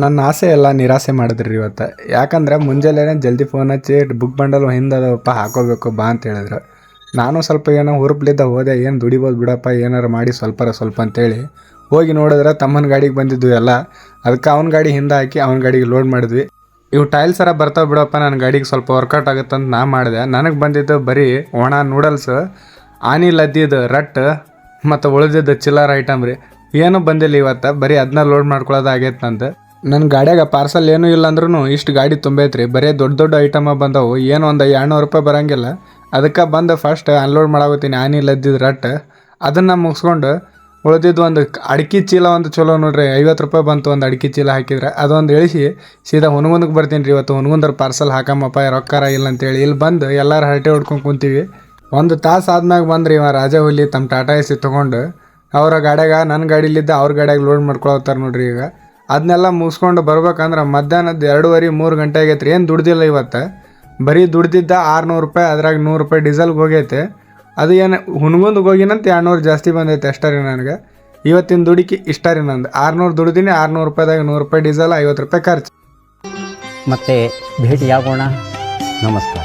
ನನ್ನ ಆಸೆ ಎಲ್ಲ ನಿರಾಸೆ ಮಾಡಿದ್ರಿ ಇವತ್ತು. ಯಾಕಂದ್ರೆ ಮುಂಜಾನೆ ಜಲ್ದಿ ಫೋನ್ ಹಚ್ಚಿ ಬುಕ್ ಬಂಡಲ್ ಹಿಂದದಪ್ಪ ಹಾಕೋಬೇಕು, ಬಾ ಅಂತ ಹೇಳಿದ್ರು. ನಾನು ಸ್ವಲ್ಪ ಏನೋ ಹುರುಪ್ಲಿದ್ದ ಹೋದೆ, ಏನು ದುಡಿಬೋದು ಬಿಡಪ್ಪ, ಏನಾರು ಮಾಡಿ ಸ್ವಲ್ಪರ ಸ್ವಲ್ಪ ಅಂತೇಳಿ. ಹೋಗಿ ನೋಡಿದ್ರೆ ತಮ್ಮನ ಗಾಡಿಗೆ ಬಂದಿದ್ದು ಎಲ್ಲ. ಅದಕ್ಕೆ ಅವ್ನ ಗಾಡಿ ಹಿಂದೆ ಹಾಕಿ ಅವ್ನ ಗಾಡಿಗೆ ಲೋಡ್ ಮಾಡಿದ್ವಿ. ಇವು ಟೈಲ್ಸರ ಬರ್ತಾವೆ ಬಿಡಪ್ಪ ನನ್ನ ಗಾಡಿಗೆ ಸ್ವಲ್ಪ ವರ್ಕೌಟ್ ಆಗುತ್ತೆ ಅಂತ ನಾ ಮಾಡಿದೆ. ನನಗೆ ಬಂದಿದ್ದು ಬರೀ ಒಣ ನೂಡಲ್ಸ್ ಆನಿ ಲದ್ದಿದ್ದು ರಟ್, ಮತ್ತು ಉಳಿದಿದ್ದು ಚಿಲ್ಲರ್ ಐಟಮ್ ರೀ. ಏನೂ ಬಂದಿಲ್ಲ ಇವತ್ತು, ಬರೀ ಅದನ್ನ ಲೋಡ್ ಮಾಡ್ಕೊಳ್ಳೋದಾಗೈತೆ ನಂದು. ನನ್ನ ಗಾಡ್ಯಾಗ ಪಾರ್ಸಲ್ ಏನೂ ಇಲ್ಲ ಅಂದ್ರೂ ಇಷ್ಟು ಗಾಡಿ ತುಂಬೈತ್ರಿ. ಬರೀ ದೊಡ್ಡ ದೊಡ್ಡ ಐಟಮ ಬಂದವು. ಏನು ಒಂದು ಎರಡುನೂರು ರೂಪಾಯಿ ಬರಂಗಿಲ್ಲ. ಅದಕ್ಕೆ ಬಂದು ಫಸ್ಟ್ ಅನ್ಲೋಡ್ ಮಾಡಾಕತ್ತೀನಿ. ಆನಿ ಲದ್ದಿದ್ದು ರಟ್. ಅದನ್ನು ಮುಗಿಸ್ಕೊಂಡು ಉಳಿದಿದ್ದು ಒಂದು ಅಡಿಕೆ ಚೀಲ ಒಂದು ಚಲೋ ನೋಡ್ರಿ. ಐವತ್ತು ರೂಪಾಯಿ ಬಂತು ಒಂದು ಅಡಿಕೆ ಚೀಲ ಹಾಕಿದ್ರೆ. ಅದೊಂದು ಇಳಿಸಿ ಸೀದಾ ಹುನಗುಂದಕ್ಕೆ ಬರ್ತೀನಿ ರೀ ಇವತ್ತು. ಹುನಗುಂದ್ರ ಪಾರ್ಸಲ್ ಹಾಕಮ್ಮಪ್ಪ, ರೊಕ್ಕಾರ ಇಲ್ಲ ಅಂತೇಳಿ. ಇಲ್ಲಿ ಬಂದು ಎಲ್ಲರೂ ಹರಟೆ ಹೊಡ್ಕೊಂಡು ಕುಂತೀವಿ. ಒಂದು ತಾಸು ಆದ್ಮ್ಯಾಗ ಬಂದ್ರಿ ಇವ ರಾಜ ಹುಲಿ ತಮ್ಮ ಟಾಟಾ ಎಸಿ ತೊಗೊಂಡು. ಅವರ ಗಾಡ್ಯಾಗ ನನ್ನ ಗಾಡಿಲಿದ್ದ ಅವ್ರ ಗಾಡ್ಯಾಗ ಲೋಡ್ ಮಾಡ್ಕೊಳತ್ತಾರ ನೋಡ್ರಿ ಈಗ. ಅದನ್ನೆಲ್ಲ ಮುಗಿಸ್ಕೊಂಡು ಬರ್ಬೇಕಂದ್ರೆ ಮಧ್ಯಾಹ್ನದ ಎರಡೂವರೆ, ಮೂರು ಗಂಟೆ ಆಗೈತೆ ಏನು ದುಡ್ದಿಲ್ಲ ಇವತ್ತು. ಬರೀ ದುಡ್ದಿದ್ದ ಆರುನೂರು ರೂಪಾಯಿ, ಅದ್ರಾಗ ನೂರು ರೂಪಾಯಿ ಡೀಸೆಲ್ಗೆ ಹೋಗೈತೆ. ಅದು ಏನು ಹುಣ್ಗುಂದು ಹೋಗಿನಂತ ಎರಡುನೂರು ಜಾಸ್ತಿ ಬಂದೈತೆ ಅಷ್ಟೇ ರೀ ನನಗೆ. ಇವತ್ತಿನ ದುಡಿಕೆ ಇಷ್ಟ ರೀ ನಂದು. ಆರುನೂರು ದುಡ್ದೀನಿ, ಆರುನೂರು ರೂಪಾಯಿದಾಗ ನೂರು ರೂಪಾಯಿ ಡೀಸೆಲ್, ಐವತ್ತು ರೂಪಾಯಿ ಖರ್ಚು. ಮತ್ತೆ ಭೇಟಿಯಾಗೋಣ. ನಮಸ್ಕಾರ.